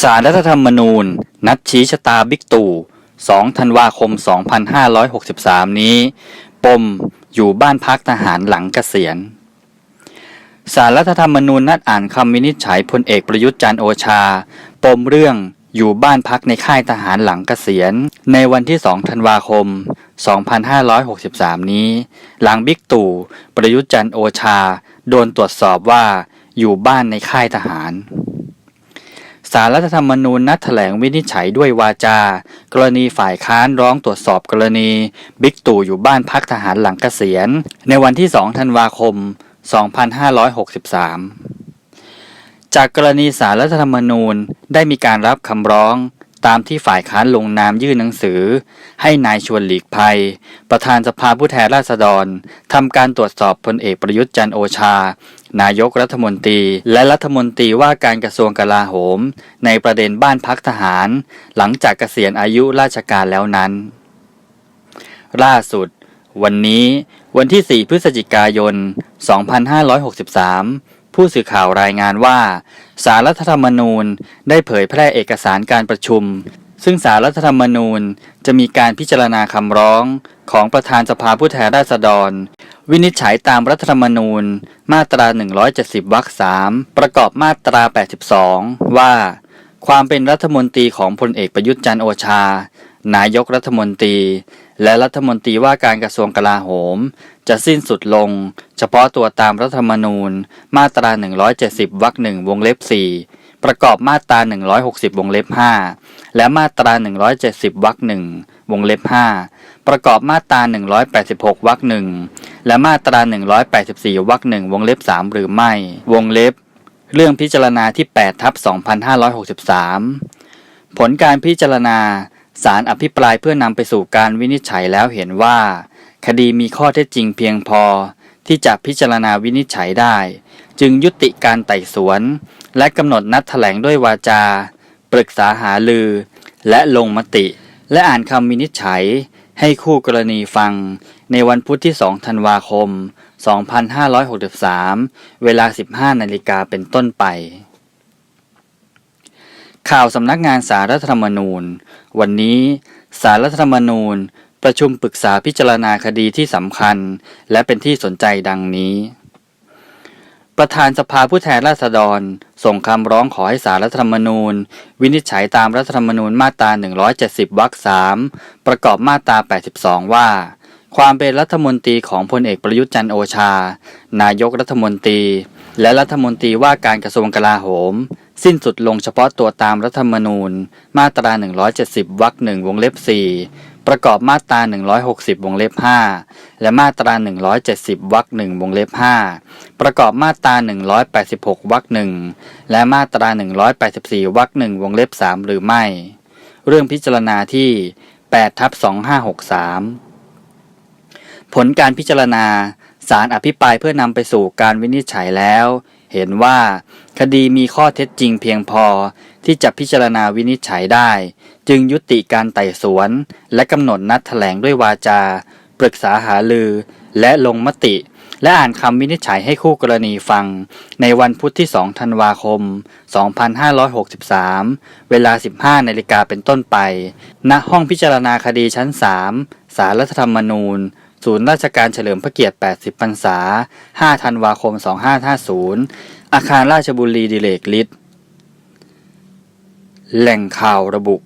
สารรัฐธรรมนูญ นัดชี้ชะตาบิ๊กตู่ 2 ธันวาคม 2563 นี้ ปมอยู่บ้านพักทหารหลังเกษียณ สารรัฐธรรมนูญนัดอ่านคำวินิจฉัยพลเอกประยุทธ์จันโอชา ปมเรื่องอยู่บ้านพักในค่ายทหารหลังเกษียณ ในวันที่ 2 ธันวาคม 2563 นี้ หลังบิ๊กตู่ ประยุทธ์จันโอชา โดนตรวจสอบว่าอยู่บ้านในค่ายทหาร สารรัฐธรรมนูญนัดแถลงวินิจฉัยด้วยวาจา กรณีฝ่ายค้านร้องตรวจสอบกรณี บิ๊กตู่อยู่บ้านพักทหารหลังเกษียณ ในวันที่ 2 ธันวาคม 2563 จากกรณีสารรัฐธรรมนูญได้มีการรับคำร้อง ตามที่ฝ่ายค้านลงนามยื่นหนังสือ ให้นายชวนหลีกภัย ประธานสภาผู้แทนราษฎรทำการตรวจสอบพลเอกประยุทธ์จันโอชา นายกรัฐมนตรี และรัฐมนตรีว่าการกระทรวงกลาโหม ในประเด็นบ้านพักทหาร หลังจากเกษียณอายุราชการแล้วนั้น ล่าสุด วันนี้ วันที่ 4 พฤศจิกายน 2563 ผู้สื่อข่าวรายงานว่า สารรัฐธรรมนูญได้เผยแพร่เอกสารการประชุม ซึ่งสารรัฐธรรมนูญจะมีการพิจารณาคำร้องของประธานสภาผู้แทนราษฎร วินิจฉัยตามรัฐธรรมนูญ มาตรา 170วรรค3ประกอบมาตรา 82 ว่า ความเป็นรัฐมนตรีของพลเอกประยุทธ์จันโอชา นายกรัฐมนตรี และรัฐมนตรีว่าการกระทรวงกลาโหม จะสิ้นสุดลง เฉพาะตัวตามรัฐธรรมนูญ มาตรา 170 วรรคหนึ่งวงเล็บ 4 ประกอบมาตรา 160 วงเล็บ 5 และมาตรา 170 วรรคหนึ่งวงเล็บ 5 ประกอบมาตรา 186 วรรคหนึ่งและมาตรา 184 วรรคหนึ่งวงเล็บ 3 หรือไม่ วงเล็บ เรื่องพิจารณาที่8ทับ2563 ผลการพิจารณา สารอภิปรายเพื่อนำไปสู่การวินิจฉัยแล้วเห็นว่า คดีมีข้อเท็จจริงเพียงพอ ที่จะพิจารณาวินิจฉัยได้ จึงยุติการไต่สวน และกำหนดนัดแถลงด้วยวาจา ปรึกษาหาลือ และลงมติ และอ่านคำวินิจฉัย ให้คู่กรณีฟัง ในวันพุธที่ 2 ธันวาคม 2563 เวลา 15 นาฬิกาเป็นต้นไป ข่าวสำนักงานสารรัฐธรรมนูญ วันนี้สารรัฐธรรมนูญ ประชุมปรึกษาพิจารณาคดีที่สำคัญ และเป็นที่สนใจดังนี้ ประธานสภาผู้แทนราษฎร ส่งคำร้องขอให้สารรัฐธรรมนูญ วินิจฉัยตามรัฐธรรมนูญมาตรา 170 วรรค 3 ประกอบมาตรา 82 ว่า ความเป็นรัฐมนตรีของพลเอกประยุทธ์จันโอชา นายกรัฐมนตรี และรัฐมนตรีว่าการกระทรวงกลาโหม สิ้นสุดลงเฉพาะตัวตามรัฐธรรมนูญ มาตรา 170 วรรคหนึ่งวงเล็บ 4 ประกอบมาตรา 160 วงเล็บ 5 และมาตรา 170 วรรคหนึ่งวงเล็บ 5 ประกอบมาตรา 186 วรรคหนึ่งและมาตรา 184 วรรคหนึ่งวงเล็บ 3 หรือไม่ เรื่องพิจารณาที่8ทับ2563 ผลการพิจารณาสารอภิปรายเพื่อนำไปสู่การวินิจฉัยแล้ว เห็นว่า คดีมีข้อเท็จจริงเพียงพอที่จะพิจารณาวินิจฉัยได้ จึงยุติการไต่สวน และกำหนดนัดแถลงด้วยวาจา ปรึกษาหาลือ และลงมติ และอ่านคำวินิจฉัยให้คู่กรณีฟัง ในวันพุธที่ 2 ธันวาคม 2563 เวลา 15 นาฬิกาเป็นต้นไป ณห้องพิจารณาคดีชั้น 3 สารรัฐธรรมนูญ ศูนย์ราชการเฉลิมพระเกียรติ 80 พรรษา 5 ธันวาคม 2550 อาคารราชบุรีดิเลกฤทธิ์แหล่งข่าวระบุ